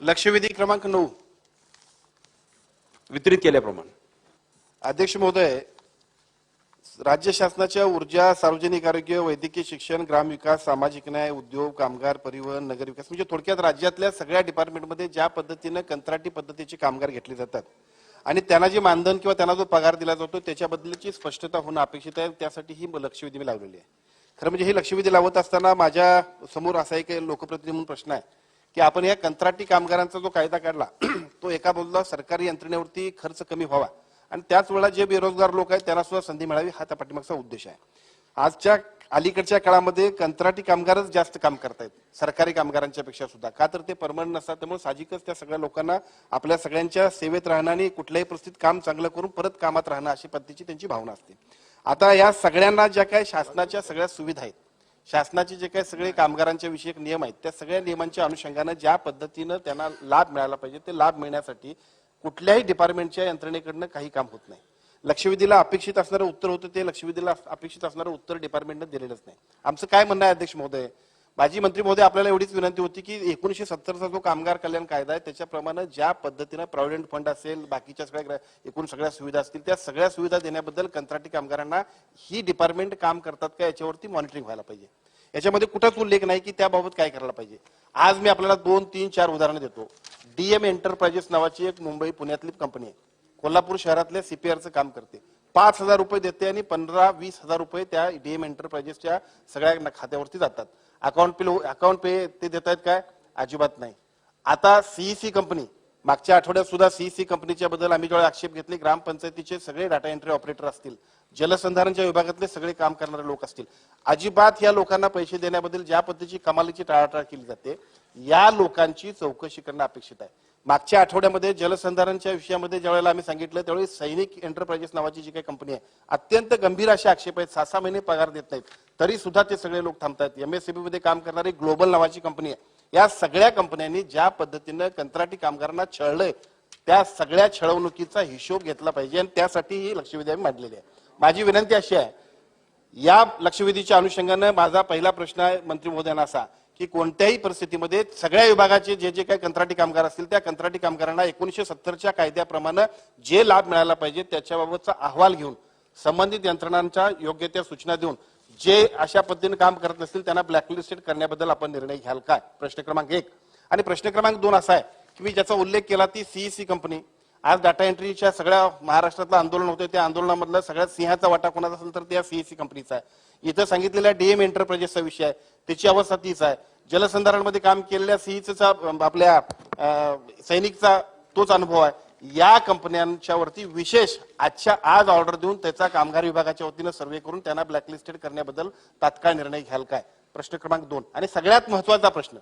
लक्षवेधी क्रमांक नऊ. वितरित केल्याप्रमाणे. अध्यक्ष महोदय राज्य शासनाच्या ऊर्जा सार्वजनिक आरोग्य वैद्यकीय शिक्षण ग्रामविकास सामाजिक न्याय उद्योग कामगार परिवहन नगरविकास म्हणजे थोडक्यात राज्यातल्या सगळ्या डिपार्टमेंटमध्ये ज्या पद्धतीनं कंत्राटी पद्धतीचे कामगार घेतले जातात आणि त्यांना जे मानधन किंवा त्यांना जो पगार दिला जातो त्याच्याबद्दलची स्पष्टता होणं अपेक्षित आहे. त्यासाठी ही लक्षवेधी मी लावलेली आहे. खरं म्हणजे ही लक्षवेधी लावत असताना माझ्यासमोर असा एक लोकप्रतिनिधी म्हणून प्रश्न आहे. की आपण या कंत्राटी कामगारांचा जो कायदा काढला तो एका बाजूला सरकारी यंत्रणेवरती खर्च कमी व्हावा. आणि त्याच वेळेला जे बेरोजगार लोक आहेत त्यांना सुद्धा संधी मिळावी हा त्या पाठीमागचा उद्देश आहे. आजच्या अलीकडच्या काळामध्ये कंत्राटी कामगारच जास्त काम करतायत सरकारी कामगारांच्या पेक्षा सुद्धा. का तर ते परमनंट नसतात त्यामुळे साहजिकच त्या सगळ्या लोकांना आपल्या सगळ्यांच्या सेवेत राहणं आणि कुठल्याही परिस्थितीत काम चांगलं करून परत कामात राहणं अशी पद्धतीची त्यांची भावना असते. आता या सगळ्यांना ज्या काही शासनाच्या सगळ्या सुविधा आहेत शासनाचे जे काही सगळे कामगारांच्या विषयक नियम आहेत त्या सगळ्या नियमांच्या अनुषंगानं ज्या पद्धतीनं त्यांना लाभ मिळाला पाहिजे ते लाभ मिळण्यासाठी कुठल्याही डिपार्टमेंटच्या यंत्रणेकडनं काही काम होत नाही. लक्षवेधीला अपेक्षित असणारं उत्तर होतं ते लक्षवेधीला अपेक्षित असणारं उत्तर डिपार्टमेंटनं दिलेलंच नाही. आमचं काय म्हणणं आहे अध्यक्ष महोदय? माजी मंत्री महोदय आपल्याला एवढीच विनंती होती की एकोणीशे सत्तरचा जो कामगार कल्याण कायदा आहे त्याच्याप्रमाणे ज्या पद्धतीनं प्रॉव्हिडंट फंड असेल बाकीच्या सगळ्या एकूण सगळ्या सुविधा असतील त्या सगळ्या सुविधा देण्याबद्दल कंत्राटी कामगारांना ही डिपार्टमेंट काम करतात का याच्यावरती मॉनिटरिंग व्हायला पाहिजे. याच्यामध्ये कुठंच उल्लेख नाही की त्याबाबत काय करायला पाहिजे. आज मी आपल्याला दोन तीन चार उदाहरणं देतो. डीएम एंटरप्राइजेस नावाची एक मुंबई पुण्यातली कंपनी आहे. कोल्हापूर शहरातल्या सीपीआरचं काम करते. पाच हजार रुपये देते आणि पंधरा वीस हजार रुपये त्या डीएम एंटरप्राइजेसच्या सगळ्या खात्यावरती जातात. अकाउंट पे अकाउंट पे ते देत आहेत काय? अजिबात नाही. आता सीईसी कंपनी मागच्या आठवड्यात सुद्धा सीईसी कंपनीच्या बद्दल आम्ही जेव्हा आक्षेप घेतले ग्रामपंचायतीचे सगळे डाटा एंट्री ऑपरेटर असतील जलसंधारणच्या विभागातले सगळे काम करणारे लोक असतील अजिबात या लोकांना पैसे देण्याबद्दल ज्या पद्धतीची कमालीची टाळाटाळ केली जाते या लोकांची चौकशी करणं अपेक्षित आहे. मागच्या आठवड्यामध्ये जलसंधारणच्या विषयामध्ये ज्यावेळेला आम्ही सांगितलं त्यावेळी सैनिक एंटरप्राइजेस नावाची जी काही कंपनी आहे अत्यंत गंभीर असे आक्षेप आहेत. सहा सहा महिने पगार देत नाहीत. तरी सुद्धा ते सगळे लोक थांबतात एमएससीबी मध्ये काम करणारी ग्लोबल नावाची कंपनी आहे. या सगळ्या कंपन्यांनी ज्या पद्धतीनं कंत्राटी कामगारांना छळलंय त्या सगळ्या छळवणुकीचा हिशोब घेतला पाहिजे आणि त्यासाठी ही लक्षवेधी आम्ही मांडलेली आहे. माझी विनंती अशी आहे या लक्षवेधीच्या अनुषंगानं माझा पहिला प्रश्न आहे मंत्री महोदयांना असा की कोणत्याही परिस्थितीमध्ये सगळ्या विभागाचे जे जे काही कंत्राटी कामगार असतील त्या कंत्राटी कामगारांना एकोणीसशे सत्तरच्या कायद्याप्रमाणे जे लाभ मिळाला पाहिजे त्याच्याबाबतचा अहवाल घेऊन संबंधित यंत्रणांच्या योग्य त्या सूचना देऊन जे अशा पद्धतीने काम करत नसतील त्यांना ब्लॅकलिस्टेड करण्याबद्दल आपण निर्णय घ्याल. काय? प्रश्न क्रमांक एक. आणि प्रश्न क्रमांक दोन असा आहे की मी ज्याचा उल्लेख केला ती सीईसी कंपनी आज डाटा एंट्रीच्या सगळ्या महाराष्ट्रातलं आंदोलन होते त्या आंदोलनामधला सगळ्यात सिंहाचा वाटा कोणाचा असेल तर त्या सीएससी कंपनीचा आहे. इथं सांगितलेल्या डीएम एंटरप्राइजेसचा विषय आहे. त्याची अवस्था तीच आहे. जलसंधारणमध्ये काम केलेल्या सीईचा आपल्या सैनिकचा तोच अनुभव आहे. या कंपन्यांच्या वरती विशेष आजच्या आज ऑर्डर देऊन त्याचा कामगार विभागाच्या वतीनं सर्वे करून त्यांना ब्लॅकलिस्टेड करण्याबद्दल तात्काळ निर्णय घ्याल काय? प्रश्न क्रमांक दोन. आणि सगळ्यात महत्त्वाचा प्रश्न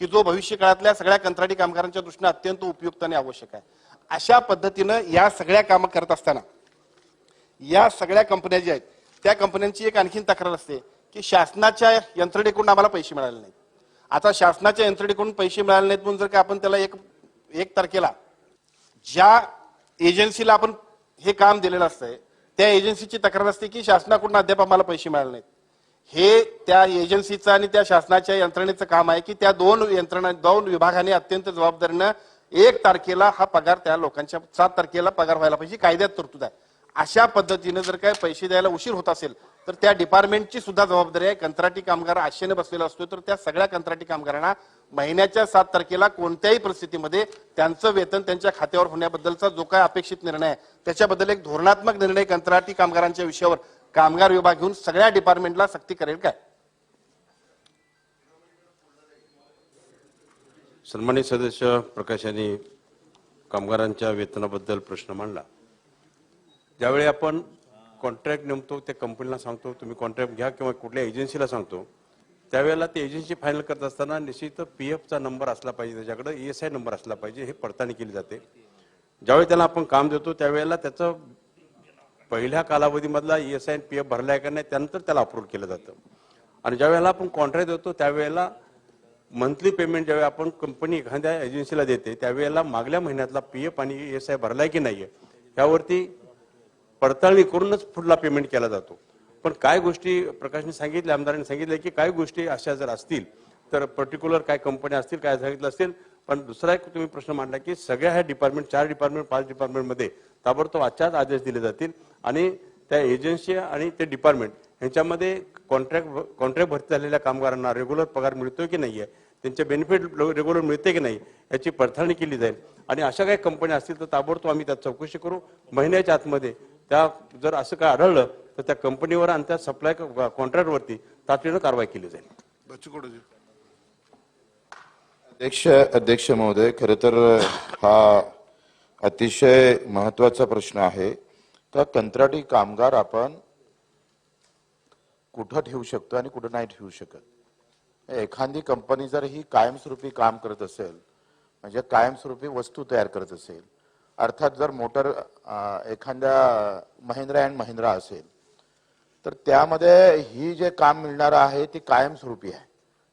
की जो भविष्य काळातल्या सगळ्या कंत्राटी कामगारांच्या दृष्टीने अत्यंत उपयुक्त आणि आवश्यक आहे. अशा पद्धतीनं या सगळ्या कामं करत असताना या सगळ्या कंपन्या ज्या आहेत त्या कंपन्यांची एक आणखीन तक्रार असते की शासनाच्या यंत्रणेकडून आम्हाला पैसे मिळाले नाहीत. आता शासनाच्या यंत्रणेकडून पैसे मिळाले नाहीत म्हणून जर का आपण त्याला एक एक तारखेला ज्या एजन्सीला आपण हे काम दिलेलं असतंय त्या एजन्सीची तक्रार असते की शासनाकडून अद्याप आम्हाला पैसे मिळाले नाहीत. हे त्या एजन्सीचं आणि त्या शासनाच्या यंत्रणेचं काम आहे की त्या दोन यंत्रणा दोन विभागाने अत्यंत जबाबदारीनं एक तारखेला हा पगार त्या लोकांच्या सात तारखेला पगार व्हायला पाहिजे कायद्यात तरतूद आहे. अशा पद्धतीने जर काय पैसे द्यायला उशीर होत असेल तर त्या डिपार्टमेंटची सुद्धा जबाबदारी आहे. कंत्राटी कामगार आशेने बसलेला असतो तर त्या सगळ्या कंत्राटी कामगारांना महिन्याच्या सात तारखेला कोणत्याही परिस्थितीमध्ये त्यांचं वेतन त्यांच्या खात्यावर होण्याबद्दलचा जो काय अपेक्षित निर्णय आहे त्याच्याबद्दल एक धोरणात्मक निर्णय कंत्राटी कामगारांच्या विषयावर कामगार विभाग घेऊन सगळ्या डिपार्टमेंटला सक्ती करेल काय? सन्मानित सदस्य प्रकाश यांनी कामगारांच्या वेतनाबद्दल प्रश्न मांडला. ज्यावेळी आपण कॉन्ट्रॅक्ट नेमतो त्या कंपनीला सांगतो तुम्ही कॉन्ट्रॅक्ट घ्या किंवा कुठल्या एजन्सीला सांगतो त्यावेळेला ते एजन्सी फायनल करत असताना निश्चित पी एफचा नंबर असला पाहिजे त्याच्याकडे ई एस आय नंबर असला पाहिजे हे पडताळणी केली जाते. ज्यावेळी त्याला आपण काम देतो त्यावेळेला त्याचं पहिल्या कालावधीमधला E S I P F भरला आहे का नाही त्यानंतर त्याला अप्रूव्ह केलं जातं. आणि ज्यावेळेला आपण कॉन्ट्रॅक्ट देतो त्यावेळेला मंथली पेमेंट ज्यावेळी आपण कंपनी एखाद्या एजन्सीला देते त्यावेळेला मागल्या महिन्यातला पी एफ आणि एस आय भरलाय की नाहीये यावरती पडताळणी करूनच पुढला पेमेंट केला जातो. पण काय गोष्टी प्रकाशने सांगितल्या आमदारांनी सांगितले की काय गोष्टी अशा जर असतील तर पर्टिक्युलर काय कंपन्या असतील काय सांगितलं असतील पण दुसरा एक तुम्ही प्रश्न मांडला की सगळ्या ह्या डिपार्टमेंट चार डिपार्टमेंट पाच डिपार्टमेंटमध्ये ताबडतोब आजच्याच आदेश दिले जातील आणि त्या एजन्सी आणि ते डिपार्टमेंट यांच्यामध्ये कॉन्ट्रॅक्ट कॉन्ट्रॅक्ट भरती झालेल्या कामगारांना रेग्युलर पगार मिळतोय की नाहीये? त्यांचे बेनिफिट रेग्युलर मिळते की नाही? याची पडताळणी केली जाईल. आणि अशा काही कंपन्या असतील तर ताबडतोब आम्ही त्यात चौकशी करू. महिन्याच्या आतमध्ये त्या जर असं काय आढळलं तर त्या कंपनीवर आणि त्या सप्लाय कॉन्ट्रॅक्टवरती तातडीनं कारवाई केली जाईल. अध्यक्ष अध्यक्ष महोदय खर तर हा अतिशय महत्त्वाचा प्रश्न आहे. तर कंत्राटी कामगार आपण कुठं ठेवू शकतो आणि कुठं नाही ठेवू शकत. एखादी कंपनी जर ही कायमस्वरूपी काम करत असेल म्हणजे कायमस्वरूपी वस्तू तयार करत असेल अर्थात जर मोटर एखाद्या महिंद्रा अँड महिंद्रा असेल तर त्यामध्ये ही जे काम मिळणार आहे ती कायमस्वरूपी आहे.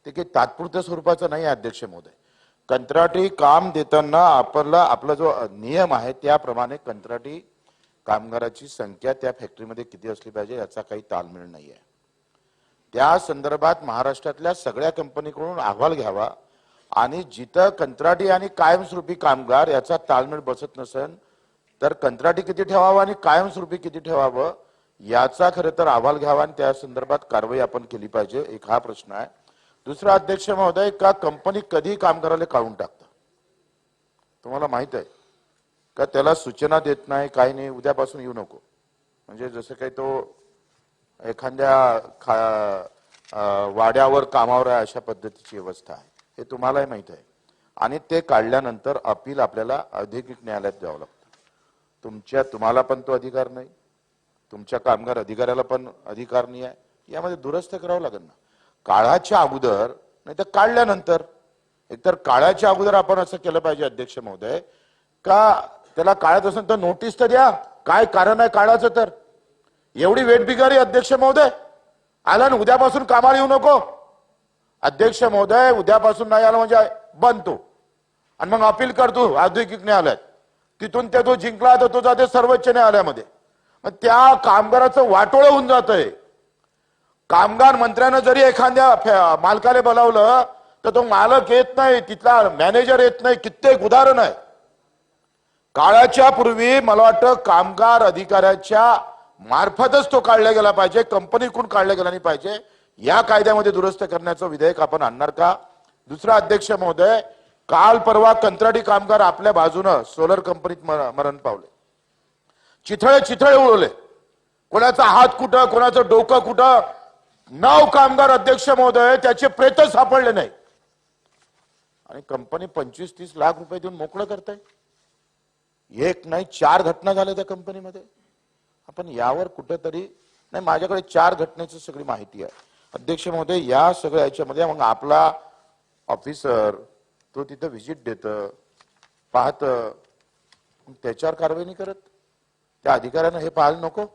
ते काही तात्पुरत्या स्वरूपाचं नाही आहे अध्यक्ष महोदय. कंत्राटी काम देताना आपला आपला जो नियम आहे त्याप्रमाणे कंत्राटी कामगाराची संख्या त्या फॅक्टरीमध्ये किती असली पाहिजे याचा काही ताळमेळ नाही आहे त्या संदर्भात महाराष्ट्रातल्या सगळ्या कंपनीकडून अहवाल घ्यावा. आणि जिथं कंत्राटी आणि कायमस्वरूपी कामगार याचा ताळमेळ बसत नसेल तर कंत्राटी किती ठेवावं आणि कायमस्वरूपी किती ठेवावं याचा खरं तर अहवाल घ्यावा आणि त्या संदर्भात कारवाई आपण केली पाहिजे एक हा प्रश्न आहे. दुसरा अध्यक्ष महोदय का कंपनी कधी कामगाराला काढून टाकतं? तुम्हाला माहीत आहे. का त्याला सूचना देत नाही काही नाही उद्यापासून येऊ नको. म्हणजे जसं काही तो एखाद्या खा वाड्यावर कामावर आहे अशा पद्धतीची व्यवस्था आहे. हे तुम्हालाही माहीत आहे. आणि ते काढल्यानंतर अपील आपल्याला औद्योगिक न्यायालयात द्यावं लागतं. तुमच्या तुम्हाला पण तो अधिकार नाही. तुमच्या कामगार अधिकाऱ्याला पण अधिकार नाही आहे. यामध्ये दुरुस्त करावं लागेल ना. काळाच्या अगोदर नाही तर काढल्यानंतर. एकतर काळाच्या अगोदर आपण असं केलं पाहिजे अध्यक्ष महोदय. का त्याला काढत असेल तर नोटीस तर द्या. काय कारण आहे काळाचं तर? एवढी वेट बिगारी अध्यक्ष महोदय. आला ना उद्यापासून कामाला येऊ नको. अध्यक्ष महोदय उद्यापासून नाही आला म्हणजे बंद आणि मग अपील करतो औद्योगिक न्यायालयात. तिथून ते तो जिंकला तर तो जाते सर्वोच्च न्यायालयामध्ये. मग त्या कामगाराचं वाटोळं होऊन जातंय. कामगार मंत्र्यानं जरी एखाद्या मालकाने बोलावलं तर तो मालक येत नाही तिथला मॅनेजर येत नाही कित्येक उदाहरण आहे काळाच्या पूर्वी मला वाटतं कामगार अधिकाऱ्याच्या मार्फतच तो काढला गेला पाहिजे कंपनीकडून काढला गेला नाही पाहिजे. या कायद्यामध्ये दुरुस्त करण्याचं विधेयक आपण आणणार का? दुसरा अध्यक्ष महोदय काल परवा कंत्राटी कामगार आपल्या बाजूनं सोलर कंपनीत मरण पावले. चिथळे चिथळे उडवले. कोणाचा हात कुठं कोणाचं डोकं कुठं? नऊ कामगार अध्यक्ष महोदय त्याचे प्रेत सापडले नाही. आणि कंपनी पंचवीस तीस लाख रुपये देऊन मोकळं करताय. एक नाही चार घटना झाल्या त्या कंपनीमध्ये. आपण यावर कुठेतरी नाही माझ्याकडे चार घटनेची सगळी माहिती आहे. अध्यक्ष महोदय या सगळ्या याच्यामध्ये मग आपला ऑफिसर तो तिथं व्हिजिट देत पाहत त्याच्यावर कारवाई नाही करत? त्या अधिकाऱ्यानं हे पाहायला नको?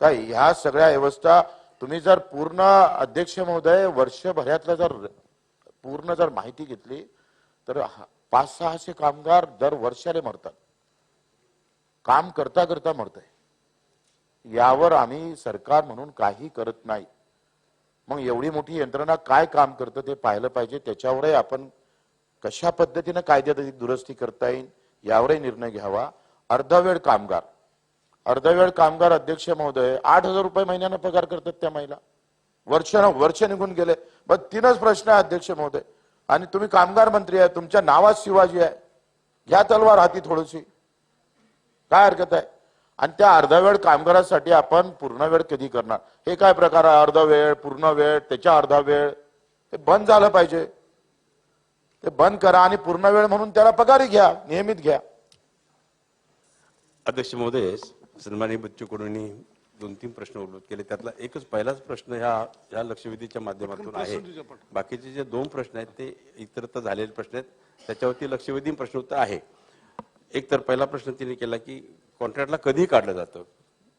काय ह्या सगळ्या व्यवस्था तुम्ही जर पूर्ण अध्यक्ष महोदय वर्षभरातला जर पूर्ण जर माहिती घेतली तर पाच सहाशे कामगार दर वर्षाले मरतात. काम करता करता मरतंय. यावर आम्ही सरकार म्हणून काही करत नाही. मग एवढी मोठी यंत्रणा काय काम करतं ते पाहिलं पाहिजे. त्याच्यावरही आपण कशा पद्धतीनं कायद्यात अधिक दुरुस्ती करता येईल यावरही निर्णय घ्यावा. अर्धवेळ कामगार. अर्धवेळ कामगार अध्यक्ष महोदय आठ हजार रुपये महिन्यानं पगार करतात त्या महिला. वर्ष वर्ष निघून गेले. बस तीनच प्रश्न आहे अध्यक्ष महोदय. आणि तुम्ही कामगार मंत्री आहे तुमच्या नावात शिवाजी आहे. घ्या तलवार हाती थोडीशी. काय हरकत आहे? आणि त्या अर्धा वेळ कामगारासाठी आपण पूर्ण वेळ कधी करणार? हे काय प्रकार आहे? अर्धा वेळ पूर्ण वेळ त्याच्या अर्धा वेळ? हे बंद झालं पाहिजे. ते बंद करा आणि पूर्ण वेळ म्हणून त्याला पगारी घ्या नियमित घ्या. अध्यक्ष महोदय सन्मानी बच्चू कडूंनी दोन तीन प्रश्न उपलब्ध केले. त्यातला एकच पहिलाच प्रश्न ह्या या लक्षवेधीच्या माध्यमातून आहे. बाकीचे जे दोन प्रश्न आहेत ते इतरत्र झालेले प्रश्न आहेत. त्याच्यावरती लक्षवेधी प्रश्न उत्तर आहे. एक तर पहिला प्रश्न तिने केला की कॉन्ट्रॅक्टला कधी काढलं जातं.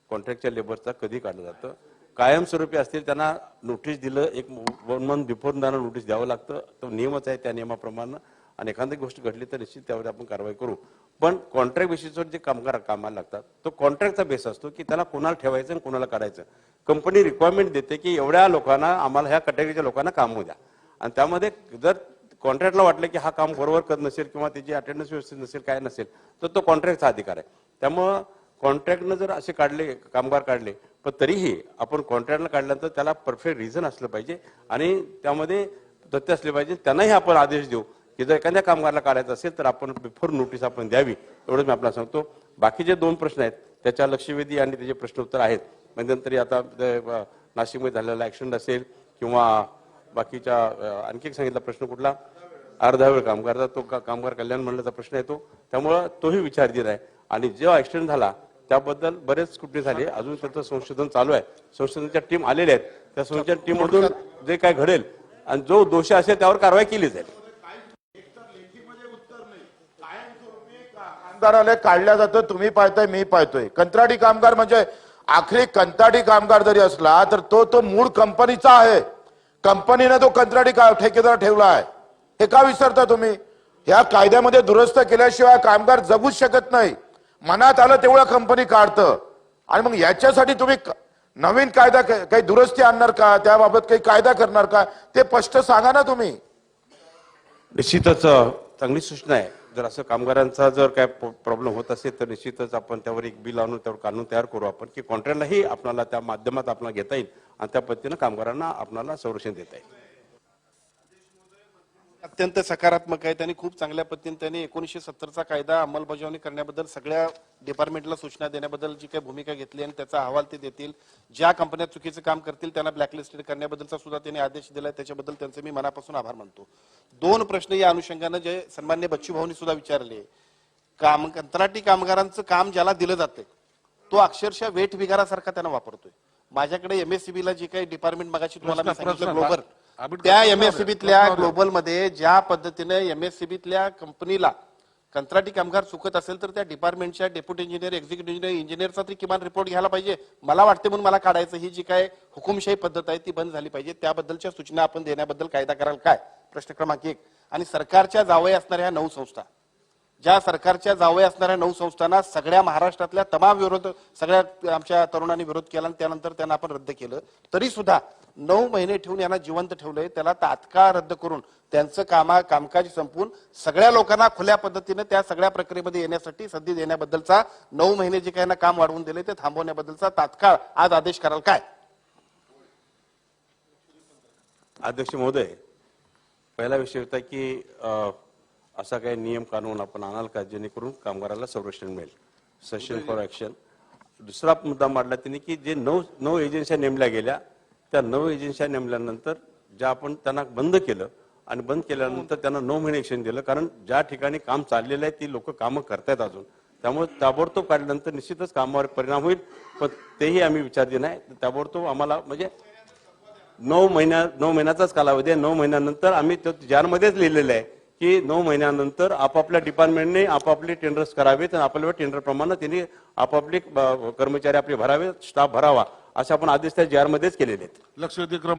कॉन्ट्रॅक्टच्या लेबरचा कधी काढलं जातं. कायमस्वरूपी असतील त्यांना नोटीस दिलं एक वन मंथ बिफोर त्यांना नोटीस द्यावं लागतं. तो नियमच आहे त्या नियमाप्रमाणे. आणि एखादी गोष्ट घडली तर निश्चित त्यावर आपण कारवाई करू. पण कॉन्ट्रॅक्ट बेसिसवर जे कामगार कामाला लागतात तो कॉन्ट्रॅक्टचा बेस असतो की त्याला कोणाला ठेवायचं आणि कोणाला काढायचं. कंपनी रिक्वायरमेंट देते की एवढ्या लोकांना आम्हाला ह्या कॅटेगरीच्या लोकांना काम होऊ द्या. आणि त्यामध्ये जर कॉन्ट्रॅक्टला वाटलं की हा काम बरोबर करत नसेल किंवा त्याची अटेंडन्स व्यवस्थित नसेल काय नसेल तर तो कॉन्ट्रॅक्टचा अधिकार आहे. त्यामुळं कॉन्ट्रॅक्टनं जर असे काढले कामगार काढले पण तरीही आपण कॉन्ट्रॅक्टनं काढल्यानंतर त्याला परफेक्ट रिझन असलं पाहिजे आणि त्यामध्ये तथ्य असले पाहिजे. त्यांनाही आपण आदेश देऊ की जर एखाद्या कामगाराला काढायचं असेल तर आपण बिफोर नोटीस आपण द्यावी एवढंच मी आपल्याला सांगतो. बाकीचे दोन प्रश्न आहेत त्याच्या लक्षवेधी आणि त्याचे प्रश्न उत्तर आहेत. नंतर आता नाशिकमध्ये झालेला ॲक्सिडेंट असेल किंवा बाकीच्या आणखी एक सांगितला प्रश्न कुठला? अर्धा वेळ कामगारचा तो का- कामगार कल्याण मंडळाचा प्रश्न येतो. त्यामुळं तोही विचार दिला आहे. आणि जेव्हा ऍक्सिडेंट झाला त्याबद्दल बरेच कुठे झाली. अजून त्याचं संशोधन चालू आहे. संशोधनाच्या टीम आलेल्या आहेत. त्या संशोधन टीम मधून जे काय घडेल आणि जो दोषी असेल त्यावर कारवाई केली जाईल. कामगाराला काढल्या जातं तुम्ही पाहताय मी पाहतोय. कंत्राटी कामगार म्हणजे आखरी कंत्राटी कामगार जरी असला तर तो तो मूळ कंपनीचा आहे. कंपनीने तो कंत्राटी ठेकेदार ठेवला आहे. हे का विसरता तुम्ही? या कायद्यामध्ये दुरुस्त केल्याशिवाय कामगार जगूच शकत नाही. मनात आलं तेवढं कंपनी काढतं. आणि मग याच्यासाठी तुम्ही क- नवीन कायदा काही दुरुस्ती आणणार का? त्याबाबत काही कायदा करणार का? ते स्पष्ट सांगा ना तुम्ही. निश्चितच चांगली सूचना आहे. जर असं कामगारांचा जर काय प्रॉब्लेम होत असेल तर निश्चितच आपण त्यावर एक बिल आणून त्यावर कानून तयार करू आपण की कॉन्ट्रॅक्टलाही आपल्याला त्या माध्यमात आपल्याला घेता येईल आणि त्या पद्धतीनं कामगारांना आपल्याला संरक्षण देता येईल. अत्यंत सकारात्मक आहेत आणि खूप चांगल्या पद्धतीने त्यांनी एकोणीसशे सत्तरचा कायदा अंमलबजावणी करण्याबद्दल सगळ्या डिपार्टमेंटला सूचना देण्याबद्दल जी काही भूमिका घेतली आणि त्याचा अहवाल ते देतील. ज्या कंपन्या चुकीचं काम करतील त्यांना ब्लॅकलिस्टेड करण्याबद्दलचा सुद्धा त्यांनी आदेश दिलाय. त्याच्याबद्दल त्यांचे मी मनापासून आभार मानतो. दोन प्रश्न या अनुषंगानं जे सन्मान्य बच्चू भाऊनी सुद्धा विचारले. काम कंत्राटी कामगारांचं काम ज्याला दिलं जाते तो अक्षरशः वेठ बिगारासारखा त्यांना वापरतोय. माझ्याकडे एमएससीबी ला जी काही डिपार्टमेंट मगाशी तुम्हाला त्या एमएससीबीतल्या ग्लोबलमध्ये ज्या पद्धतीने एमएससीबीतल्या कंपनीला कंत्राटी कामगार चुकत असेल तर त्या डिपार्टमेंटच्या डेप्युटी इंजिनियर एक्झिक्युटिव्ह इंजिनियर इंजिनियरचा तरी किमान रिपोर्ट घ्यायला पाहिजे. मला वाटते म्हणून मला काढायचं. ही जी काय हुकुमशाही पद्धत आहे ती बंद झाली पाहिजे. त्याबद्दलच्या सूचना आपण देण्याबद्दल कायदा कराल काय? प्रश्न क्रमांक एक. आणि सरकारच्या जावई असणाऱ्या ह्या नऊ संस्था. ज्या सरकारच्या जावई असणाऱ्या नऊ संस्थांना सगळ्या महाराष्ट्रातल्या तमाम विरोध सगळ्या आमच्या तरुणांनी विरोध केला आणि त्यानंतर त्यांना आपण रद्द केलं. तरी सुद्धा नऊ महिने ठेवून यांना जिवंत ठेवलंय. त्याला तात्काळ रद्द करून त्यांचं कामा कामकाज संपवून सगळ्या लोकांना खुल्या पद्धतीने त्या सगळ्या प्रक्रियेमध्ये येण्यासाठी संधी देण्याबद्दलचा नऊ महिने जे काही काम वाढवून दिले ते थांबवण्याबद्दलचा तात्काळ आज आदेश कराल. काय? अध्यक्ष महोदय पहिला विषय होता की असा काही नियम कानून आपण आणाल का? जेणेकरून कामगाराला संरक्षण मिळेल. सेशन फॉर ऍक्शन दुसरा मुद्दा मांडला त्यांनी की जे नऊ नऊ एजन्सी नेमल्या गेल्या त्या नऊ एजन्स्या नेमल्यानंतर ज्या आपण त्यांना बंद केलं आणि बंद केल्यानंतर त्यांना नऊ महिने एक्शन दिलं कारण ज्या ठिकाणी काम चाललेलं आहे ती लोक कामं करतायत अजून. त्यामुळे ताबडतोब काढल्यानंतर निश्चितच कामावर परिणाम होईल पण तेही आम्ही विचारले नाही. ताबडतोब आम्हाला म्हणजे नऊ महिन्या नऊ महिन्याचाच कालावधी आहे. नऊ महिन्यानंतर आम्ही तो जारमध्येच लिहिलेलं आहे की नऊ महिन्यानंतर आपापल्या डिपार्टमेंटने आपापले टेंडर्स करावेत आणि आपल्या टेंडरप्रमाणे त्यांनी आपापले कर्मचारी आपले भरावे स्टाफ भरावा. असे आपण आदेश त्या जारमध्येच केलेले आहेत. लक्षवेधी क्रम